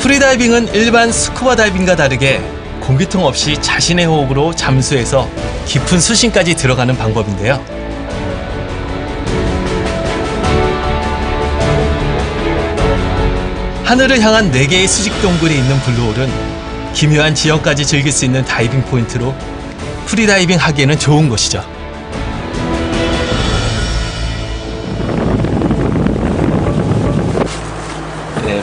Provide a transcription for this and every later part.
프리다이빙은 일반 스쿠버 다이빙과 다르게 공기통 없이 자신의 호흡으로 잠수해서 깊은 수심까지 들어가는 방법인데요. 하늘을 향한 4개의 수직 동굴이 있는 블루홀은 기묘한 지형까지 즐길 수 있는 다이빙 포인트로 프리다이빙 하기에는 좋은 곳이죠.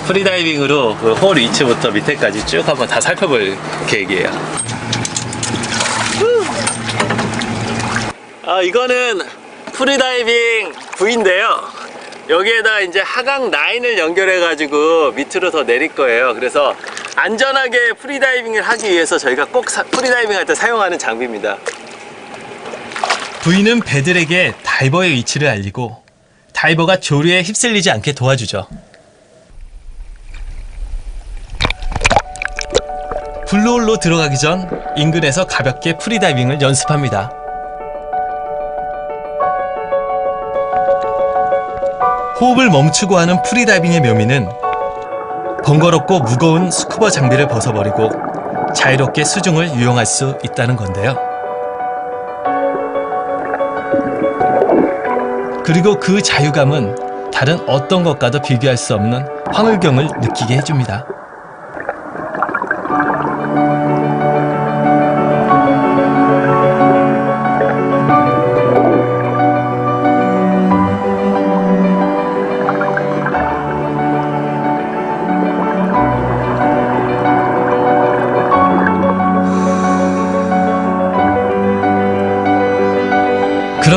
프리다이빙으로 그 홀 위치부터 밑에까지 쭉 한번 다 살펴볼 계획이에요. 아, 이거는 프리다이빙 부인데요. 여기에다가 이제 하강 라인을 연결해가지고 밑으로 더 내릴 거예요. 그래서 안전하게 프리다이빙을 하기 위해서 저희가 꼭 사- 프리다이빙 할 때 사용하는 장비입니다. 부인은 배들에게 다이버의 위치를 알리고 다이버가 조류에 휩쓸리지 않게 도와주죠. 블루홀로 들어가기 전 인근에서 가볍게 프리다이빙을 연습합니다. 호흡을 멈추고 하는 프리다이빙의 묘미는 번거롭고 무거운 스쿠버 장비를 벗어버리고 자유롭게 수중을 유용할 수 있다는 건데요. 그리고 그 자유감은 다른 어떤 것과도 비교할 수 없는 황홀경을 느끼게 해줍니다.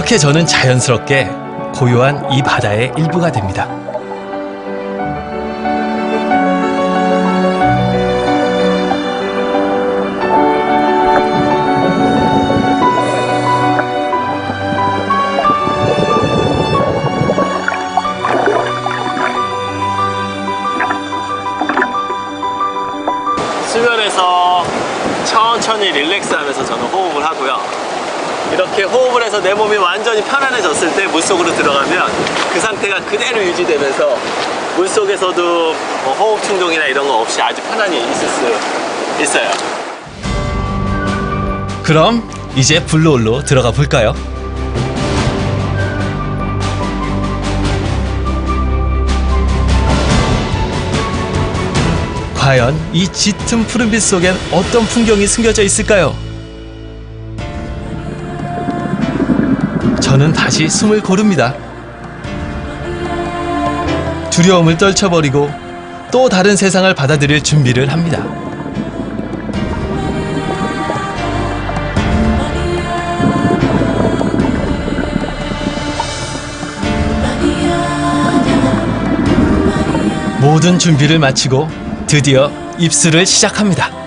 그렇게 저는 자연스럽게 고요한 이 바다의 일부가 됩니다. 해서 내 몸이 완전히 편안해졌을 때 물속으로 들어가면 그 상태가 그대로 유지되면서 물속에서도 뭐 호흡 충동이나 이런 거 없이 아주 편안히 있을 수 있어요. 그럼 이제 블루홀로 들어가 볼까요? 과연 이 짙은 푸른빛 속엔 어떤 풍경이 숨겨져 있을까요? 저는 다시 숨을 고릅니다. 두려움을 떨쳐버리고 또 다른 세상을 받아들일 준비를 합니다. 모든 준비를 마치고 드디어 입수를 시작합니다.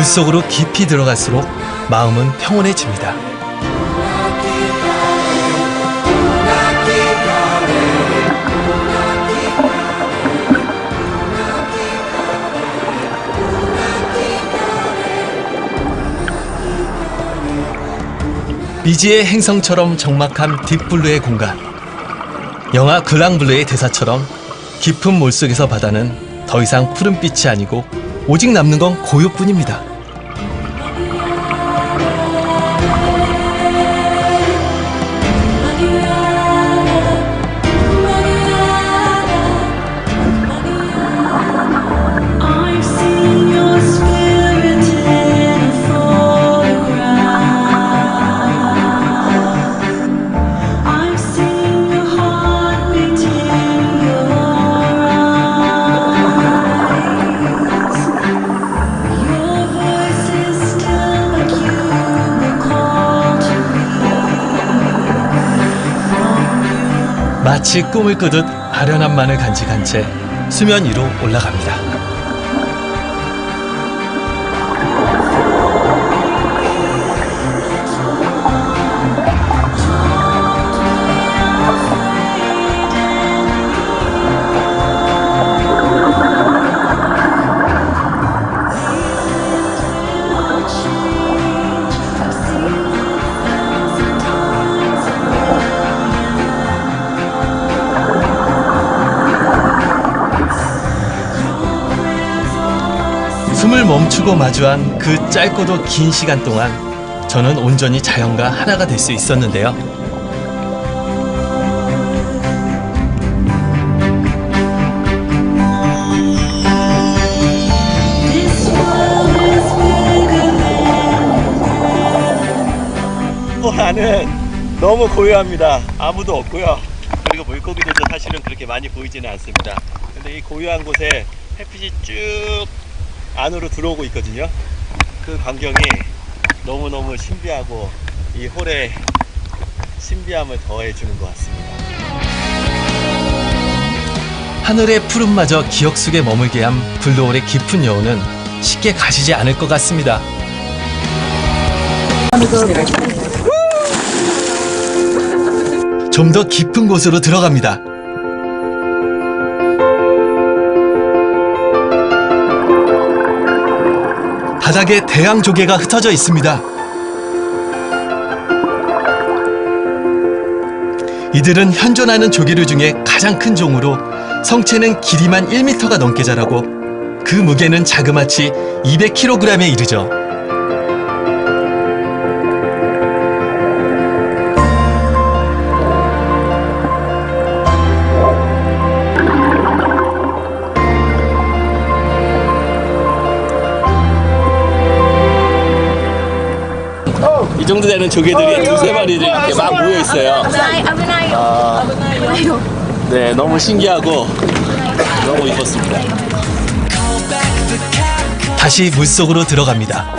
물속으로 깊이 들어갈수록 마음은 평온해집니다. 미지의 행성처럼 적막한 딥블루의 공간. 영화 글랑블루의 대사처럼 깊은 물속에서 바다는 더 이상 푸른빛이 아니고 오직 남는 건 고요뿐입니다. 마치 꿈을 꾸듯 아련한 만을 간직한 채 수면 위로 올라갑니다. 멈추고 마주한 그 짧고도 긴 시간 동안 저는 온전히 자연과 하나가 될 수 있었는데요. 호라는 너무 고요합니다. 아무도 없고요. 그리고 물고기들도 사실은 그렇게 많이 보이지는 않습니다. 근데 이 고요한 곳에 햇빛이 쭉 안으로 들어오고 있거든요. 그 광경이 너무너무 신비하고 이 홀에 신비함을 더해주는 것 같습니다. 하늘의 푸른마저 기억 속에 머물게 한 블루홀의 깊은 여운은 쉽게 가시지 않을 것 같습니다. 좀 더 깊은 곳으로 들어갑니다. 바닥에 대양 조개가 흩어져 있습니다. 이들은 현존하는 조개류 중에 가장 큰 종으로 성체는 길이만 1m가 넘게 자라고 그 무게는 자그마치 200kg에 이르죠. 이 정도 되는 조개들이 두세 마리를 이렇게 막 모여 있어요. Abinay. 네, 너무 신기하고 너무 이뻤습니다. 다시 물속으로 들어갑니다.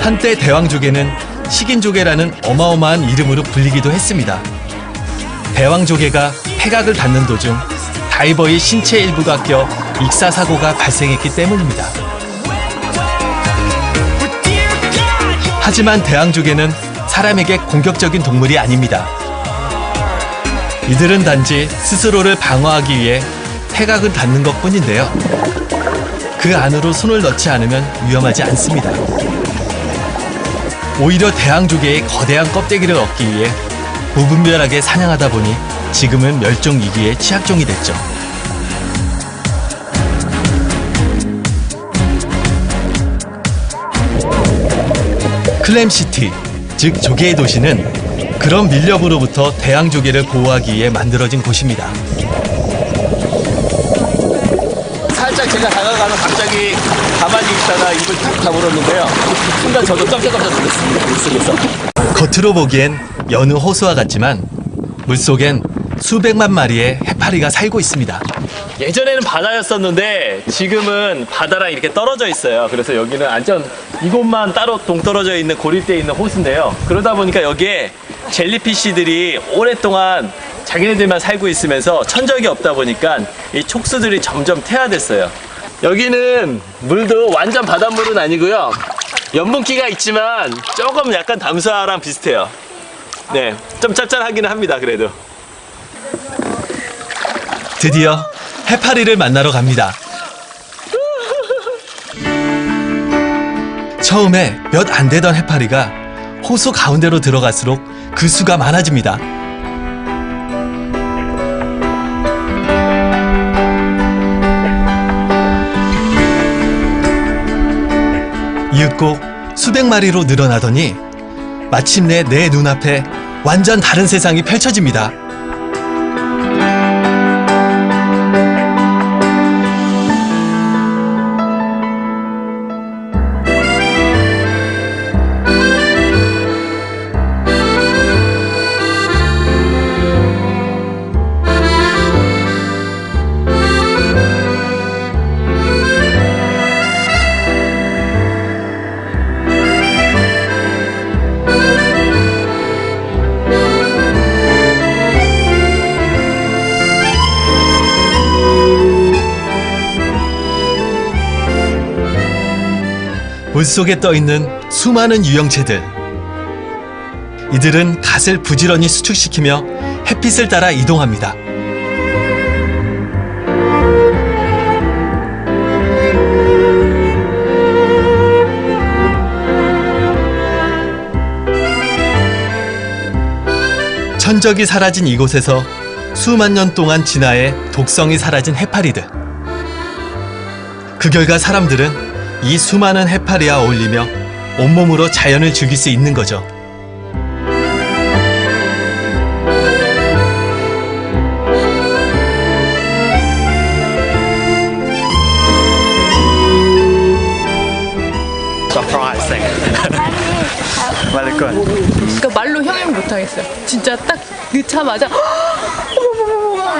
한때 대왕조개는 식인조개라는 어마어마한 이름으로 불리기도 했습니다. 대왕조개가 폐각을 닿는 도중 다이버의 신체 일부가 껴 익사 사고가 발생했기 때문입니다. 하지만 대왕조개는 사람에게 공격적인 동물이 아닙니다. 이들은 단지 스스로를 방어하기 위해 폐각을 닿는 것 뿐인데요. 그 안으로 손을 넣지 않으면 위험하지 않습니다. 오히려 대왕조개의 거대한 껍데기를 얻기 위해 무분별하게 사냥하다 보니 지금은 멸종 위기의 취약종이 됐죠. 클램시티, 즉 조개의 도시는 그런 밀렵으로부터 대왕조개를 보호하기 위해 만들어진 곳입니다. 살짝 제가 다가가면 갑자기 가만히 있다가 입을 탁 다물었는데요. 순간 저도 깜짝깜짝 놀랐습니다. 물속에서. 겉으로 보기엔 여느 호수와 같지만 물속엔 수백만 마리의 해파리가 살고 있습니다. 예전에는 바다였었는데 지금은 바다랑 이렇게 떨어져 있어요. 그래서 여기는 완전 이곳만 따로 동떨어져 있는 고립되어 있는 호수인데요. 그러다 보니까 여기에 젤리피쉬들이 오랫동안 자기네들만 살고 있으면서 천적이 없다 보니까 이 촉수들이 점점 퇴화됐어요. 여기는 물도 완전 바닷물은 아니고요. 염분기가 있지만 조금 약간 담수화랑 비슷해요. 네, 좀 짭짤하기는 합니다. 그래도. 드디어 해파리를 만나러 갑니다. 처음에 몇 안 되던 해파리가 호수 가운데로 들어갈수록 그 수가 많아집니다. 이윽고 수백 마리로 늘어나더니 마침내 내 눈앞에 완전 다른 세상이 펼쳐집니다. 물속에 떠 있는 수많은 유형체들. 이들은 갓을 부지런히 수축시키며 햇빛을 따라 이동합니다. 천적이 사라진 이곳에서 수만 년 동안 진화해 독성이 사라진 해파리들. 그 결과 사람들은 이 수많은 해파리와 어울리며 온몸으로 자연을 즐길 수 있는 거죠. surprising. Very good. 그러니까 말로 형용 못 하겠어요. 진짜 딱 넣자마자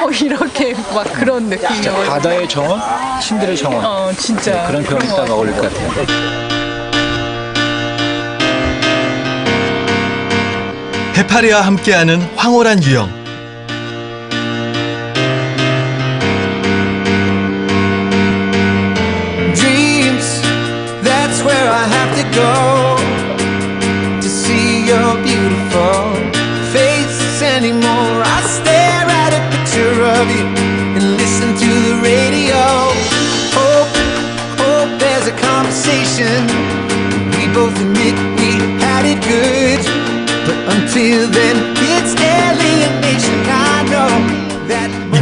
어머머머머 이렇게 막 그런 느낌이에요. 바다의 정원, 신들의 정원 어 진짜 그런 표현이 것 딱. 어울릴 것 같아요. 해파리와 함께하는 황홀한 유형.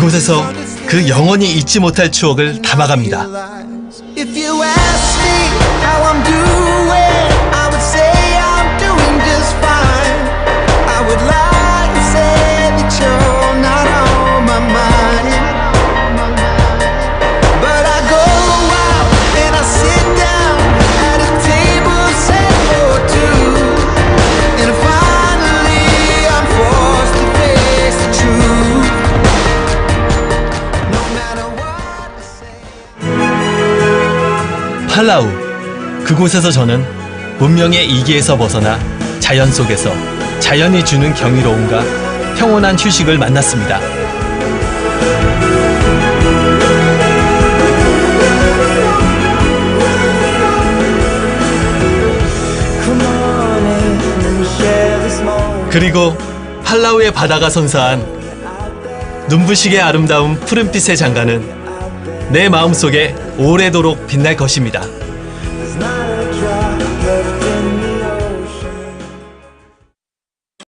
이곳에서 그 영원히 잊지 못할 추억을 담아갑니다. 팔라우. 그곳에서 저는 문명의 이기에서 벗어나 자연 속에서 자연이 주는 경이로움과 평온한 휴식을 만났습니다. 그리고 팔라우의 바다가 선사한 눈부시게 아름다운 푸른빛의 장가는 내 마음속에 오래도록 빛날 것입니다.